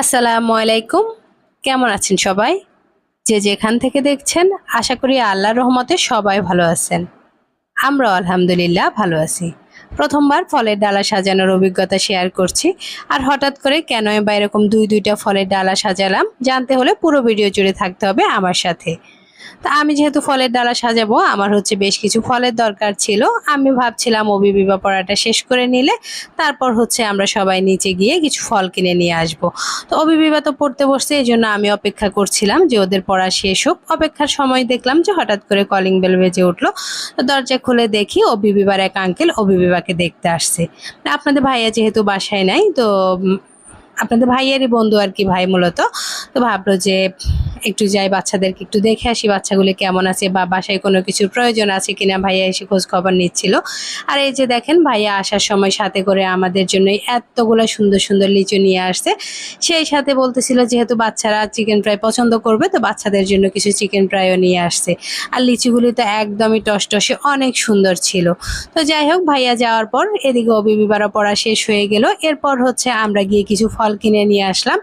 আসসালামু আলাইকুম। কেমন আছেন সবাই? যে যেখান থেকে দেখছেন, আশা করি আল্লাহর রহমতে সবাই ভালো আছেন। আমরা আলহামদুলিল্লাহ ভালো আছি। প্রথমবার ফলের ডালা সাজানোর অভিজ্ঞতা শেয়ার করছি। আর হঠাৎ করে কেন বা এরকম দুই দুইটা ফলের ডালা সাজালাম, জানতে হলে পুরো ভিডিও জুড়ে থাকতে হবে আমার সাথে। তা আমি যেহেতু ফলের ডালা সাজাবো, আমার হচ্ছে বেশ কিছু ফলের দরকার ছিল। আমি ভাবছিলাম অবি বিবাহ পড়াটা শেষ করে নিলে তারপর হচ্ছে আমরা সবাই নিচে গিয়ে কিছু ফল কিনে নিয়ে আসব। তো অবি বিবাহ তো পড়তে বসছে, এই জন্য আমি অপেক্ষা করছিলাম যে ওদের পড়া শেষ হোক। অপেক্ষার সময় দেখলাম যে হঠাৎ করে কলিং বেল বেজে উঠল। তো দরজা খুলে দেখি অবি বিবার এক আঙ্কেল অবি বিবাকে দেখতে আসছে। আপনাদের ভাইয়া যেহেতু বাসায় নাই, তো আপনাদের ভাইয়েরই বন্ধু আর কি ভাই মূলত। তো ভাবলো যে একটু যাই, বাচ্চাদেরকে একটু দেখে আসি, বাচ্চাগুলি কেমন আছে বা বাসায় কোনো কিছুর প্রয়োজন আছে কিনা, ভাইয়া এসে খোঁজ খবর নিচ্ছিল। আর এই যে দেখেন, ভাইয়া আসার সময় সাথে করে আমাদের জন্য এতগুলো সুন্দর সুন্দর লিচু নিয়ে আসছে। সেই সাথে বলতেছিল যেহেতু বাচ্চারা চিকেন ফ্রাই পছন্দ করবে, তো বাচ্চাদের জন্য কিছু চিকেন ফ্রাইও নিয়ে আসছে। আর লিচুগুলি তো একদমই টসটসে অনেক সুন্দর ছিল। তো যাই হোক, ভাইয়া যাওয়ার পর এদিকে অবিবিবারও পড়া শেষ হয়ে গেল। এরপর হচ্ছে আমরা গিয়ে কিছু ফল কিনে নিয়ে আসলাম।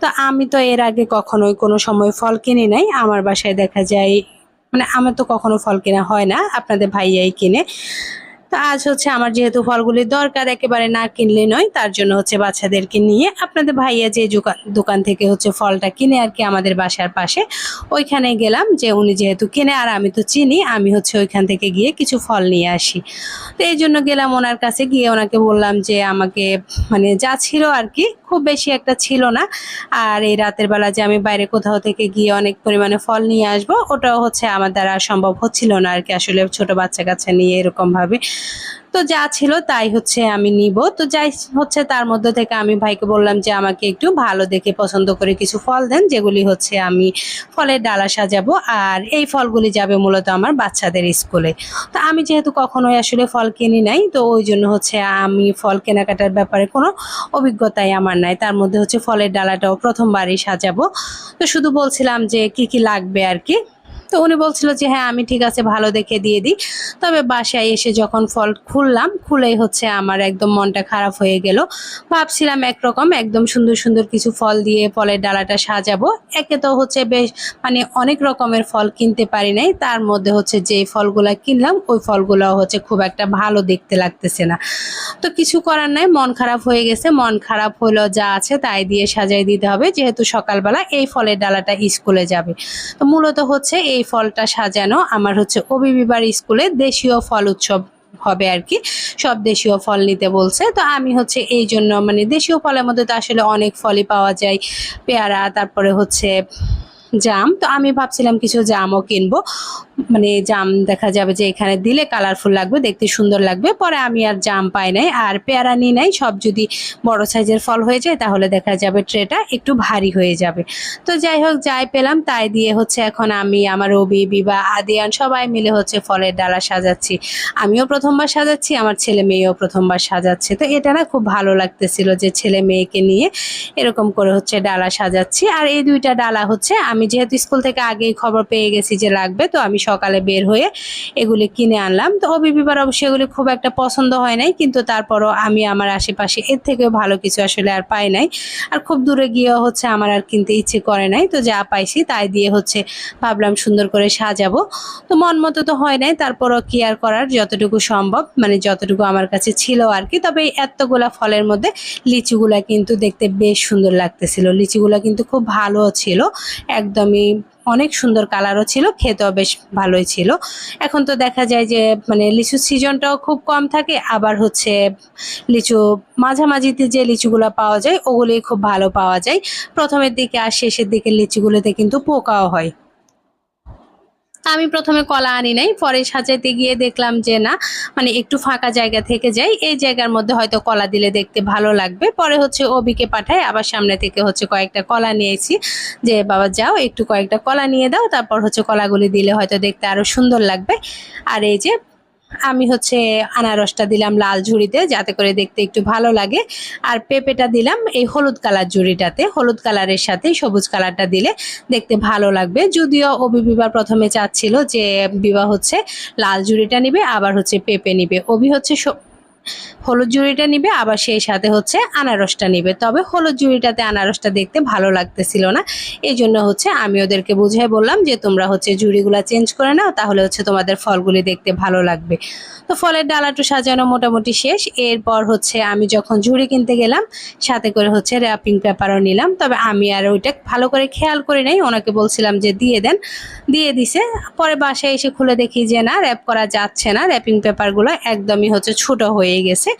তো আমি তো এর আগে কখনোই কোনো সময় ফল কিনে নাই, আমার বাসায় দেখা যায় মানে আমার তো কখনো ফল কেনা হয় না, আপনাদের ভাইয়াই কিনে। তো আজ হচ্ছে আমার যেহেতু ফলগুলির দরকার, একেবারে না কিনলে নয়, তার জন্য হচ্ছে বাচ্চাদেরকে নিয়ে আপনাদের ভাইয়া যে দোকান থেকে হচ্ছে ফলটা কিনে আর কি আমাদের বাসার পাশে, ওইখানে গেলাম যে উনি যেহেতু কিনে আর আমি তো চিনি, আমি হচ্ছে ওইখান থেকে গিয়ে কিছু ফল নিয়ে আসি। তো এই জন্য গেলাম ওনার কাছে, গিয়ে ওনাকে বললাম যে আমাকে মানে যা ছিল আর কি, খুব বেশি একটা ছিল না। আর এই রাতের বেলা যে আমি বাইরে কোথাও থেকে গিয়ে অনেক পরিমাণে ফল নিয়ে আসব, ওটাও হচ্ছে আমার দ্বারা সম্ভব হচ্ছিল না আর কি, আসলে ছোট বাচ্চা কাচ্চা নিয়ে এরকম ভাবে তো যা ছিল তাই হচ্ছে আমি নিব। তো যাই হচ্ছে তার মধ্যে থেকে আমি ভাইকে বললাম যে, আমাকে একটু ভালো দেখে পছন্দ করে কিছু ফল দেন, যেগুলি হচ্ছে আমি ফলের ডালা সাজাবো। আর এই ফলগুলি যাবে মূলত আমার বাচ্চাদের স্কুলে। তো আমি যেহেতু কখনোই আসলে ফল কিনি নাই, তো ওই জন্য হচ্ছে আমি ফল কেনাকাটার ব্যাপারে কোনো অভিজ্ঞতাই আমার নাই। তার মধ্যে হচ্ছে ফলের ডালাটাও প্রথমবারই সাজাবো। তো শুধু বলছিলাম যে, কি কি লাগবে আর কি। তো উনি বলছিল যে হ্যাঁ আমি ঠিক আছে, ভালো দেখে দিয়ে দিই। তবে বাসায় এসে যখন ফল খুললাম, খুলেই হচ্ছে আমার একদম মনটা খারাপ হয়ে গেল। ভাবছিলাম একরকম একদম সুন্দর সুন্দর কিছু ফল দিয়ে ফলের ডালাটা সাজাবো। একে তো হচ্ছে বেশ মানে অনেক রকমের ফল কিনতে পারি নাই। তার মধ্যে হচ্ছে যে ফলগুলা কিনলাম, ওই ফলগুলো হচ্ছে খুব একটা ভালো দেখতে লাগতেছে না। তো কিছু করার নাই, মন খারাপ হয়ে গেছে। মন খারাপ হলো যা আছে তাই দিয়ে সাজাই দিতে হবে। যেহেতু সকালবেলা এই ফলের ডালাটা স্কুলে যাবে। তো মূলত হচ্ছে এই ফলটা সাজানো আমার হচ্ছে অবিবিবার স্কুলে দেশীয় ফল উৎসব হবে আর কি। সব দেশীয় ফল নিতে বলছে। তো আমি হচ্ছে এই জন্য মানে দেশীয় ফলের মধ্যে তো আসলে অনেক ফলই পাওয়া যায়। পেয়ারা, তারপরে হচ্ছে জাম। তো আমি ভাবছিলাম কিছু জামও কিনবো। মানে জাম দেখা যাবে যে এখানে দিলে কালারফুল লাগবে, দেখতে সুন্দর লাগবে। পরে আমি আর জাম পাই নাই, আর পেয়ারা নিই নাই। সব যদি বড় সাইজের ফল হয়ে যায় তাহলে দেখা যাবে ট্রেটা একটু ভারী হয়ে যাবে। তো যাই হোক, যাই পেলাম, তাই দিয়ে হচ্ছে এখন আমি আমার রবি বিবা আদিয়ান সবাই মিলে হচ্ছে ফলের ডালা সাজাচ্ছি। আমিও প্রথমবার সাজাচ্ছি, আমার ছেলে মেয়েও প্রথমবার সাজাচ্ছে। তো এটা না খুব ভালো লাগতেছিল যে ছেলে মেয়েকে নিয়ে এরকম করে হচ্ছে ডালা সাজাচ্ছি। আর এই দুইটা ডালা হচ্ছে আমি যেহেতু স্কুল থেকে আগেই খবর পেয়ে গেছি যে লাগবে, তো আমি সকালে বের হয়ে এগুলি কিনে আনলাম। তো অবিবিবার অবশ্যই এগুলি খুব একটা পছন্দ হয় নাই, কিন্তু তারপরও আমি আমার আশেপাশে এর থেকেও ভালো কিছু আসলে আর পাই নাই। আর খুব দূরে গিয়েও হচ্ছে আমার আর কিনতে ইচ্ছে করে নাই, তো যা পাইছি তাই দিয়ে হচ্ছে ভাবলাম সুন্দর করে সাজাবো। তো মন মতো তো হয় নাই, তারপরও কি আর করার, যতটুকু সম্ভব মানে যতটুকু আমার কাছে ছিল আর কি। তবে এতগুলা ফলের মধ্যে লিচুগুলা কিন্তু দেখতে বেশ সুন্দর লাগতেছিল। লিচুগুলা কিন্তু খুব ভালো ছিল একদমই অনেক সুন্দর কালারও ছিল, খেতেও বেশ ভালোই ছিল। এখন তো দেখা যায় যে মানে লিচু সিজনটাও খুব কম থাকে, আবার হচ্ছে লিচু মাঝামাঝিতে যে লিচুগুলো পাওয়া যায়, ওগুলোই খুব ভালো পাওয়া যায়। প্রথমের দিকে আর শেষের দিকে লিচুগুলোতে কিন্তু পোকাও হয়। আমি প্রথমে কলা আনি নাই, পরে সাজাইতে গিয়ে দেখলাম যে না মানে একটু ফাঁকা জায়গা থেকে যাই, এই জায়গার মধ্যে হয়তো কলা দিলে দেখতে ভালো লাগবে। পরে হচ্ছে ওবিকে পাঠায় আবার সামনে থেকে হচ্ছে কয়েকটা কলা নিয়েছি, যে বাবা যাও, একটু কয়েকটা কলা নিয়ে দাও, তারপর হচ্ছে কলাগুলি দিলে হয়তো দেখতে আরও সুন্দর লাগবে। আর এই যে আমি হচ্ছে আনারসটা দিলাম লাল ঝুড়িতে, যাতে করে দেখতে একটু ভালো লাগে। আর পেঁপেটা দিলাম এই হলুদ কালার ঝুড়িটাতে। হলুদ কালারের সাথে সবুজ কালারটা দিলে দেখতে ভালো লাগবে। যদিও অবি বিবার প্রথমে চাচ্ছিল যে বিবাহ হচ্ছে লাল ঝুড়িটা নিবে, আবার হচ্ছে পেঁপে নিবে। অবি হচ্ছে হলুদ জুড়িটা নিবে, আবার সেই সাথে হচ্ছে আনারসটা নিবে। তবে হলুদ জুড়িটাতে আনারসটা দেখতে ভালো লাগতেছিল না। এই জন্য হচ্ছে আমি ওদেরকে বুঝাই বললাম যে, তোমরা হচ্ছে জুড়িগুলা চেঞ্জ করে নাও, তাহলে হচ্ছে তোমাদের ফলগুলি দেখতে ভালো লাগবে। তো ফলের ডালাটু সাজানো মোটামুটি শেষ। এরপর হচ্ছে আমি যখন ঝুড়ি কিনতে গেলাম, সাথে করে হচ্ছে র্যাপিং পেপারও নিলাম। তবে আমি আর ওইটা ভালো করে খেয়াল করে নাই, ওনাকে বলছিলাম যে, দিয়ে দেন। দিয়ে দিছে। পরে বাসায় এসে খুলে দেখি যে, না র্যাপ করা যাচ্ছে না র্যাপিং পেপারগুলো একদমই হচ্ছে ছোট হয়ে গেছে।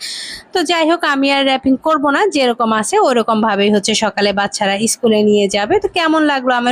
তো যাই হোক, আমি আর র্যাপিং করব না, যেরকম আছে ওরকম ভাবেই হচ্ছে সকালে বাচ্চারা স্কুলে নিয়ে যাবে। তো কেমন লাগল আমার